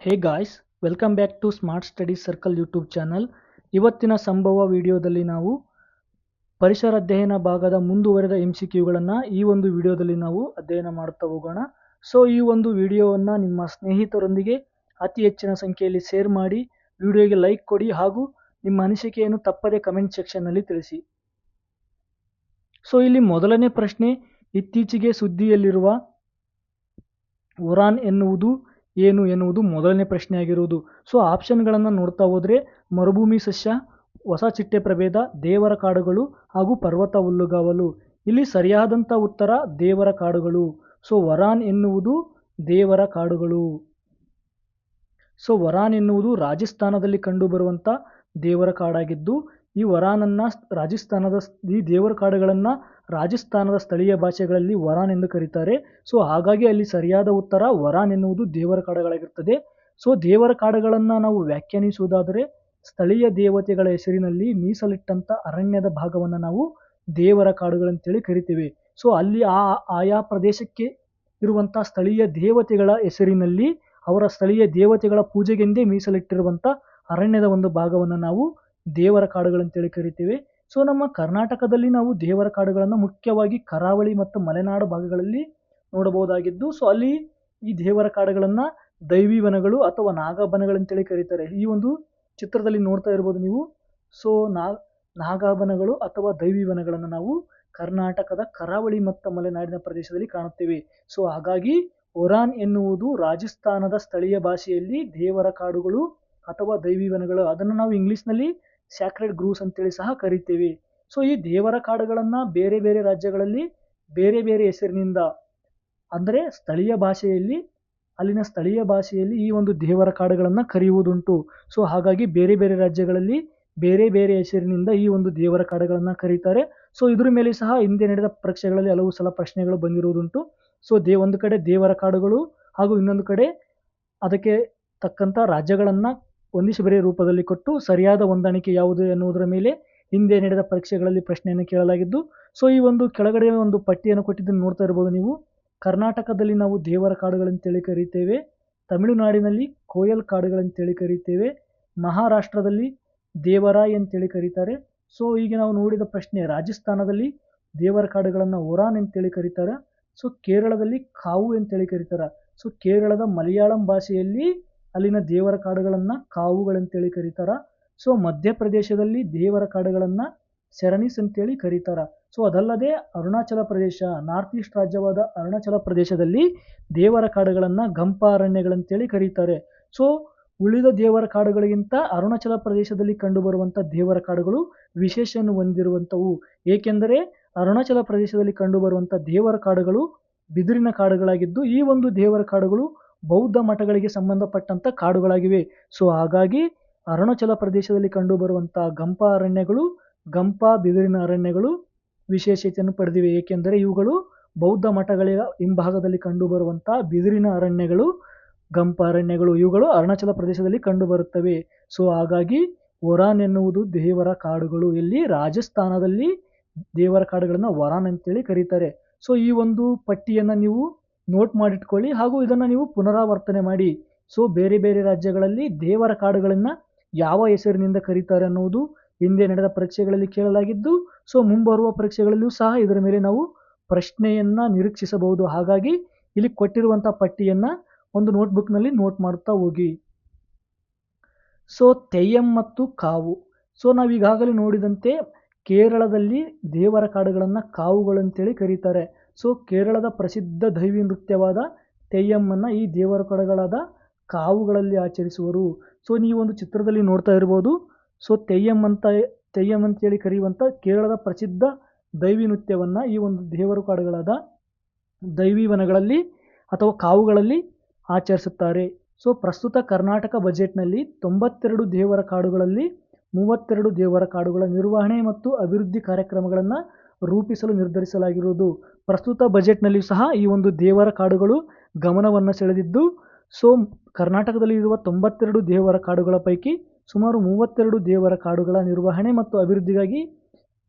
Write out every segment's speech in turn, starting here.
Hey guys welcome back to smart study circle YouTube channel ಇವತ್ತಿನ ಸಂಭವ ವಿಡಿಯೋದಲ್ಲಿ ನಾವು ಪರಿಸರ ಅಧ್ಯಯನ ಭಾಗದ ಮುಂದುವರೆದ ಎಂ ಸಿ ಕ್ಯೂಗಳನ್ನು ಈ ಒಂದು ವಿಡಿಯೋದಲ್ಲಿ ನಾವು ಅಧ್ಯಯನ ಮಾಡುತ್ತಾ ಹೋಗೋಣ. ಸೊ ಈ ಒಂದು ವಿಡಿಯೋವನ್ನು ನಿಮ್ಮ ಸ್ನೇಹಿತರೊಂದಿಗೆ ಅತಿ ಹೆಚ್ಚಿನ ಸಂಖ್ಯೆಯಲ್ಲಿ ಶೇರ್ ಮಾಡಿ, ವಿಡಿಯೋಗೆ ಲೈಕ್ ಕೊಡಿ ಹಾಗೂ ನಿಮ್ಮ ಅನಿಸಿಕೆಯನ್ನು ತಪ್ಪದೆ ಕಮೆಂಟ್ ಸೆಕ್ಷನ್ನಲ್ಲಿ ತಿಳಿಸಿ. ಸೊ ಇಲ್ಲಿ ಮೊದಲನೇ ಪ್ರಶ್ನೆ, ಇತ್ತೀಚೆಗೆ ಸುದ್ದಿಯಲ್ಲಿರುವ ಒರಾನ್ ಎನ್ನುವುದು ಏನು ಎನ್ನುವುದು ಮೊದಲನೇ ಪ್ರಶ್ನೆಯಾಗಿರುವುದು. ಸೊ ಆಪ್ಷನ್ಗಳನ್ನು ನೋಡ್ತಾ ಹೋದರೆ, ಮರುಭೂಮಿ ಸಸ್ಯ, ಹೊಸ ಚಿಟ್ಟೆ ಪ್ರಭೇದ, ದೇವರ ಕಾಡುಗಳು ಹಾಗೂ ಪರ್ವತ ಹುಲ್ಲುಗಾವಲು. ಇಲ್ಲಿ ಸರಿಯಾದಂಥ ಉತ್ತರ ದೇವರ ಕಾಡುಗಳು. ಸೊ ವರಾನ್ ಎನ್ನುವುದು ದೇವರ ಕಾಡುಗಳು. ಸೊ ವರಾನ್ ಎನ್ನುವುದು ರಾಜಸ್ಥಾನದಲ್ಲಿ ಕಂಡುಬರುವಂಥ ದೇವರ ಕಾಡಾಗಿದ್ದು, ಈ ವರಾನನ್ನು ರಾಜಸ್ಥಾನದ ಈ ದೇವರ ಕಾಡುಗಳನ್ನು ರಾಜಸ್ಥಾನದ ಸ್ಥಳೀಯ ಭಾಷೆಗಳಲ್ಲಿ ವರಾನ್ ಎಂದು ಕರೀತಾರೆ. ಸೊ, ಹಾಗಾಗಿ ಅಲ್ಲಿ ಸರಿಯಾದ ಉತ್ತರ ವರಾನ್ ಎನ್ನುವುದು ದೇವರ ಕಾಡುಗಳಾಗಿರ್ತದೆ. ಸೊ, ದೇವರ ಕಾಡುಗಳನ್ನು ನಾವು ವ್ಯಾಖ್ಯಾನಿಸುವುದಾದರೆ, ಸ್ಥಳೀಯ ದೇವತೆಗಳ ಹೆಸರಿನಲ್ಲಿ ಮೀಸಲಿಟ್ಟಂಥ ಅರಣ್ಯದ ಭಾಗವನ್ನು ನಾವು ದೇವರ ಕಾಡುಗಳಂತೇಳಿ ಕರಿತೀವಿ. ಸೊ, ಅಲ್ಲಿ ಆ ಆಯಾ ಪ್ರದೇಶಕ್ಕೆ ಇರುವಂಥ ಸ್ಥಳೀಯ ದೇವತೆಗಳ ಹೆಸರಿನಲ್ಲಿ ಅವರ ಸ್ಥಳೀಯ ದೇವತೆಗಳ ಪೂಜೆಗೆಂದೇ ಮೀಸಲಿಟ್ಟಿರುವಂಥ ಅರಣ್ಯದ ಒಂದು ಭಾಗವನ್ನು ನಾವು ದೇವರ ಕಾಡುಗಳಂತೇಳಿ ಕರಿತೀವಿ. ಸೊ ನಮ್ಮ ಕರ್ನಾಟಕದಲ್ಲಿ ನಾವು ದೇವರ ಕಾಡುಗಳನ್ನು ಮುಖ್ಯವಾಗಿ ಕರಾವಳಿ ಮತ್ತು ಮಲೆನಾಡು ಭಾಗಗಳಲ್ಲಿ ನೋಡಬಹುದಾಗಿದ್ದು, ಸೊ ಅಲ್ಲಿ ಈ ದೇವರ ಕಾಡುಗಳನ್ನು ದೈವಿ ವನಗಳು ಅಥವಾ ನಾಗಬನಗಳಂತೇಳಿ ಕರೀತಾರೆ. ಈ ಒಂದು ಚಿತ್ರದಲ್ಲಿ ನೋಡ್ತಾ ಇರ್ಬೋದು ನೀವು. ಸೊ ನಾ ನಾಗಾಭನಗಳು ಅಥವಾ ದೈವಿ ವನಗಳನ್ನು ನಾವು ಕರ್ನಾಟಕದ ಕರಾವಳಿ ಮತ್ತು ಮಲೆನಾಡಿನ ಪ್ರದೇಶದಲ್ಲಿ ಕಾಣುತ್ತೇವೆ. ಸೊ ಹಾಗಾಗಿ ಒರಾನ್ ಎನ್ನುವುದು ರಾಜಸ್ಥಾನದ ಸ್ಥಳೀಯ ಭಾಷೆಯಲ್ಲಿ ದೇವರ ಕಾಡುಗಳು ಅಥವಾ ದೈವಿ ವನಗಳು. ಅದನ್ನು ನಾವು ಇಂಗ್ಲೀಷ್ನಲ್ಲಿ ಸ್ಯಾಕ್ರೆಡ್ ಗ್ರೂಸ್ ಅಂತೇಳಿ ಸಹ ಕರಿತೀವಿ. ಸೊ ಈ ದೇವರ ಕಾಡುಗಳನ್ನು ಬೇರೆ ಬೇರೆ ರಾಜ್ಯಗಳಲ್ಲಿ ಬೇರೆ ಬೇರೆ ಹೆಸರಿನಿಂದ ಅಂದರೆ ಸ್ಥಳೀಯ ಭಾಷೆಯಲ್ಲಿ ಅಲ್ಲಿನ ಸ್ಥಳೀಯ ಭಾಷೆಯಲ್ಲಿ ಈ ಒಂದು ದೇವರ ಕಾಡುಗಳನ್ನು ಕರೆಯುವುದುಂಟು. ಸೊ ಹಾಗಾಗಿ ಬೇರೆ ಬೇರೆ ರಾಜ್ಯಗಳಲ್ಲಿ ಬೇರೆ ಬೇರೆ ಹೆಸರಿನಿಂದ ಈ ಒಂದು ದೇವರ ಕಾಡುಗಳನ್ನು ಕರೀತಾರೆ. ಸೊ ಇದ್ರ ಮೇಲೆ ಸಹ ಹಿಂದೆ ನಡೆದ ಪರೀಕ್ಷೆಗಳಲ್ಲಿ ಹಲವು ಸಲ ಪ್ರಶ್ನೆಗಳು ಬಂದಿರುವುದುಂಟು. ಸೊ ದೇ ಒಂದು ಕಡೆ ದೇವರ ಕಾಡುಗಳು ಹಾಗೂ ಇನ್ನೊಂದು ಕಡೆ ಅದಕ್ಕೆ ತಕ್ಕಂಥ ರಾಜ್ಯಗಳನ್ನು ಹೊಂದಿಸಿ ಬರೆಯ ರೂಪದಲ್ಲಿ ಕೊಟ್ಟು ಸರಿಯಾದ ಹೊಂದಾಣಿಕೆ ಯಾವುದು ಎನ್ನುವುದರ ಮೇಲೆ ಹಿಂದೆ ನಡೆದ ಪರೀಕ್ಷೆಗಳಲ್ಲಿ ಪ್ರಶ್ನೆಯನ್ನು ಕೇಳಲಾಗಿದ್ದು, ಸೊ ಈ ಒಂದು ಕೆಳಗಡೆ ಒಂದು ಪಟ್ಟಿಯನ್ನು ಕೊಟ್ಟಿದ್ದನ್ನು ನೋಡ್ತಾ ಇರ್ಬೋದು ನೀವು. ಕರ್ನಾಟಕದಲ್ಲಿ ನಾವು ದೇವರ ಕಾಡುಗಳಂತೇಳಿ ಕರೀತೇವೆ, ತಮಿಳುನಾಡಿನಲ್ಲಿ ಕೋಯಲ್ ಕಾಡುಗಳಂತೇಳಿ ಕರೀತೇವೆ, ಮಹಾರಾಷ್ಟ್ರದಲ್ಲಿ ದೇವರಾಯ್ ಅಂತೇಳಿ ಕರೀತಾರೆ. ಸೊ ಈಗ ನಾವು ನೋಡಿದ ಪ್ರಶ್ನೆ ರಾಜಸ್ಥಾನದಲ್ಲಿ ದೇವರ ಕಾಡುಗಳನ್ನು ಒರಾನ್ ಅಂತೇಳಿ ಕರೀತಾರೆ, ಸೊ ಕೇರಳದಲ್ಲಿ ಕಾವು ಅಂತೇಳಿ ಕರೀತಾರೆ. ಸೊ ಕೇರಳದ ಮಲಯಾಳಂ ಭಾಷೆಯಲ್ಲಿ ಅಲ್ಲಿನ ದೇವರ ಕಾಡುಗಳನ್ನು ಕಾವುಗಳಂತೇಳಿ ಕರೀತಾರ. ಸೊ ಮಧ್ಯಪ್ರದೇಶದಲ್ಲಿ ದೇವರ ಕಾಡುಗಳನ್ನು ಸೆರನಿಸ್ ಅಂತೇಳಿ ಕರೀತಾರ. ಸೊ ಅದಲ್ಲದೆ ಅರುಣಾಚಲ ಪ್ರದೇಶ, ನಾರ್ತ್ ಈಸ್ಟ್ ರಾಜ್ಯವಾದ ಅರುಣಾಚಲ ಪ್ರದೇಶದಲ್ಲಿ ದೇವರ ಕಾಡುಗಳನ್ನು ಗಂಪ ಅರಣ್ಯಗಳಂತೇಳಿ ಕರೀತಾರೆ. ಸೊ ಉಳಿದ ದೇವರ ಕಾಡುಗಳಿಗಿಂತ ಅರುಣಾಚಲ ಪ್ರದೇಶದಲ್ಲಿ ಕಂಡುಬರುವಂಥ ದೇವರ ಕಾಡುಗಳು ವಿಶೇಷವನ್ನು ಹೊಂದಿರುವಂಥವು ಏಕೆಂದರೆ ಅರುಣಾಚಲ ಪ್ರದೇಶದಲ್ಲಿ ಕಂಡುಬರುವಂಥ ದೇವರ ಕಾಡುಗಳು ಬಿದಿರಿನ ಕಾಡುಗಳಾಗಿದ್ದು ಈ ಒಂದು ದೇವರ ಕಾಡುಗಳು ಬೌದ್ಧ ಮಠಗಳಿಗೆ ಸಂಬಂಧಪಟ್ಟಂಥ ಕಾಡುಗಳಾಗಿವೆ. ಸೊ ಹಾಗಾಗಿ ಅರುಣಾಚಲ ಪ್ರದೇಶದಲ್ಲಿ ಕಂಡುಬರುವಂಥ ಗಂಪ ಅರಣ್ಯಗಳು, ಗಂಪ ಬಿದಿರಿನ ಅರಣ್ಯಗಳು ವಿಶೇಷತೆಯನ್ನು ಪಡೆದಿವೆ. ಏಕೆಂದರೆ ಇವುಗಳು ಬೌದ್ಧ ಮಠಗಳ ಹಿಂಭಾಗದಲ್ಲಿ ಕಂಡುಬರುವಂಥ ಬಿದಿರಿನ ಅರಣ್ಯಗಳು, ಗಂಪ ಅರಣ್ಯಗಳು, ಇವುಗಳು ಅರುಣಾಚಲ ಪ್ರದೇಶದಲ್ಲಿ ಕಂಡುಬರುತ್ತವೆ. ಸೊ ಹಾಗಾಗಿ ವರಾನ್ ಎನ್ನುವುದು ದೇವರ ಕಾಡುಗಳು. ಇಲ್ಲಿ ರಾಜಸ್ಥಾನದಲ್ಲಿ ದೇವರ ಕಾಡುಗಳನ್ನು ವರಾನ್ ಅಂತೇಳಿ ಕರೀತಾರೆ. ಸೊ ಈ ಒಂದು ಪಟ್ಟಿಯನ್ನು ನೀವು ನೋಟ್ ಮಾಡಿಟ್ಕೊಳ್ಳಿ ಹಾಗೂ ಇದನ್ನು ನೀವು ಪುನರಾವರ್ತನೆ ಮಾಡಿ. ಸೊ ಬೇರೆ ಬೇರೆ ರಾಜ್ಯಗಳಲ್ಲಿ ದೇವರ ಕಾಡುಗಳನ್ನು ಯಾವ ಹೆಸರಿನಿಂದ ಕರೀತಾರೆ ಅನ್ನುವುದು ಹಿಂದೆ ನಡೆದ ಪರೀಕ್ಷೆಗಳಲ್ಲಿ ಕೇಳಲಾಗಿದ್ದು ಸೊ ಮುಂಬರುವ ಪರೀಕ್ಷೆಗಳಲ್ಲಿಯೂ ಸಹ ಇದರ ಮೇಲೆ ನಾವು ಪ್ರಶ್ನೆಯನ್ನು ನಿರೀಕ್ಷಿಸಬಹುದು. ಹಾಗಾಗಿ, ಇಲ್ಲಿ ಕೊಟ್ಟಿರುವಂಥ ಪಟ್ಟಿಯನ್ನು ಒಂದು ನೋಟ್ಬುಕ್ನಲ್ಲಿ ನೋಟ್ ಮಾಡ್ತಾ ಹೋಗಿ. ಸೊ ತೆಯ್ಯಂ ಮತ್ತು ಕಾವು. ಸೊ ನಾವು ಈಗಾಗಲೇ ನೋಡಿದಂತೆ ಕೇರಳದಲ್ಲಿ ದೇವರ ಕಾಡುಗಳನ್ನು ಕಾವುಗಳಂತೇಳಿ ಕರೀತಾರೆ. ಸೊ ಕೇರಳದ ಪ್ರಸಿದ್ಧ ದೈವಿ ನೃತ್ಯವಾದ ತೆಯ್ಯಮ್ಮನ್ನು ಈ ದೇವರ ಕಡೆಗಳಾದ ಕಾವುಗಳಲ್ಲಿ ಆಚರಿಸುವರು. ಸೊ ನೀವೊಂದು ಚಿತ್ರದಲ್ಲಿ ನೋಡ್ತಾ ಇರ್ಬೋದು. ಸೊ ತೆಯ್ಯಮ್ ಅಂತ ತೆಯ್ಯಂ ಅಂತೇಳಿ ಕರೆಯುವಂಥ ಕೇರಳದ ಪ್ರಸಿದ್ಧ ದೈವಿ ನೃತ್ಯವನ್ನು ಈ ಒಂದು ದೇವರು ಕಾಡುಗಳಾದ ದೈವಿ ವನಗಳಲ್ಲಿ ಅಥವಾ ಕಾವುಗಳಲ್ಲಿ ಆಚರಿಸುತ್ತಾರೆ. ಸೊ ಪ್ರಸ್ತುತ ಕರ್ನಾಟಕ ಬಜೆಟ್ನಲ್ಲಿ ತೊಂಬತ್ತೆರಡು ದೇವರ ಕಾಡುಗಳಲ್ಲಿ ಮೂವತ್ತೆರಡು ದೇವರ ಕಾಡುಗಳ ನಿರ್ವಹಣೆ ಮತ್ತು ಅಭಿವೃದ್ಧಿ ಕಾರ್ಯಕ್ರಮಗಳನ್ನು ರೂಪಿಸಲು ನಿರ್ಧರಿಸಲಾಗಿರುವುದು. ಪ್ರಸ್ತುತ ಬಜೆಟ್ನಲ್ಲಿಯೂ ಸಹ ಈ ಒಂದು ದೇವರ ಕಾಡುಗಳು ಗಮನವನ್ನು ಸೆಳೆದಿದ್ದು, ಸೊ, ಕರ್ನಾಟಕದಲ್ಲಿ ಇರುವ ತೊಂಬತ್ತೆರಡು ದೇವರ ಕಾಡುಗಳ ಪೈಕಿ ಸುಮಾರು ಮೂವತ್ತೆರಡು ದೇವರ ಕಾಡುಗಳ ನಿರ್ವಹಣೆ ಮತ್ತು ಅಭಿವೃದ್ಧಿಗಾಗಿ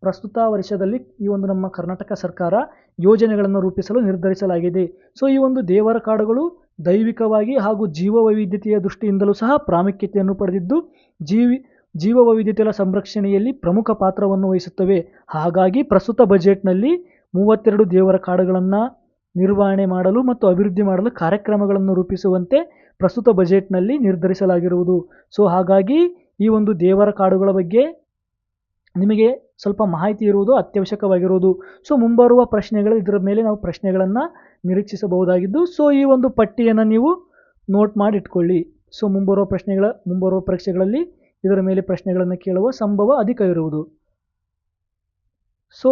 ಪ್ರಸ್ತುತ ವರ್ಷದಲ್ಲಿ ಈ ಒಂದು ನಮ್ಮ ಕರ್ನಾಟಕ ಸರ್ಕಾರ ಯೋಜನೆಗಳನ್ನು ರೂಪಿಸಲು ನಿರ್ಧರಿಸಲಾಗಿದೆ. ಸೊ, ಈ ಒಂದು ದೇವರ ಕಾಡುಗಳು ದೈವಿಕವಾಗಿ ಹಾಗೂ ಜೀವ ವೈವಿಧ್ಯತೆಯ ದೃಷ್ಟಿಯಿಂದಲೂ ಸಹ ಪ್ರಾಮುಖ್ಯತೆಯನ್ನು ಪಡೆದಿದ್ದು, ಜೀವಿ ಜೀವ ವೈವಿಧ್ಯತೆಯ ಸಂರಕ್ಷಣೆಯಲ್ಲಿ ಪ್ರಮುಖ ಪಾತ್ರವನ್ನು ವಹಿಸುತ್ತವೆ. ಹಾಗಾಗಿ ಪ್ರಸ್ತುತ ಬಜೆಟ್ನಲ್ಲಿ ಮೂವತ್ತೆರಡು ದೇವರ ಕಾಡುಗಳನ್ನು ನಿರ್ವಹಣೆ ಮಾಡಲು ಮತ್ತು ಅಭಿವೃದ್ಧಿ ಮಾಡಲು ಕಾರ್ಯಕ್ರಮಗಳನ್ನು ರೂಪಿಸುವಂತೆ ಪ್ರಸ್ತುತ ಬಜೆಟ್ನಲ್ಲಿ ನಿರ್ಧರಿಸಲಾಗಿರುವುದು. ಸೊ, ಹಾಗಾಗಿ ಈ ಒಂದು ದೇವರ ಕಾಡುಗಳ ಬಗ್ಗೆ ನಿಮಗೆ ಸ್ವಲ್ಪ ಮಾಹಿತಿ ಇರುವುದು ಅತ್ಯವಶ್ಯಕವಾಗಿರುವುದು. ಸೊ, ಮುಂಬರುವ ಪ್ರಶ್ನೆಗಳು, ಇದರ ಮೇಲೆ ನಾವು ಪ್ರಶ್ನೆಗಳನ್ನು ನಿರೀಕ್ಷಿಸಬಹುದಾಗಿದ್ದು, ಸೊ, ಈ ಒಂದು ಪಟ್ಟಿಯನ್ನು ನೀವು ನೋಟ್ ಮಾಡಿ ಇಟ್ಕೊಳ್ಳಿ ಸೊ, ಮುಂಬರುವ ಪ್ರಶ್ನೆಗಳ, ಮುಂಬರುವ ಪರೀಕ್ಷೆಗಳಲ್ಲಿ ಇದರ ಮೇಲೆ ಪ್ರಶ್ನೆಗಳನ್ನು ಕೇಳುವ ಸಂಭವ ಅಧಿಕ ಇರುವುದು. ಸೊ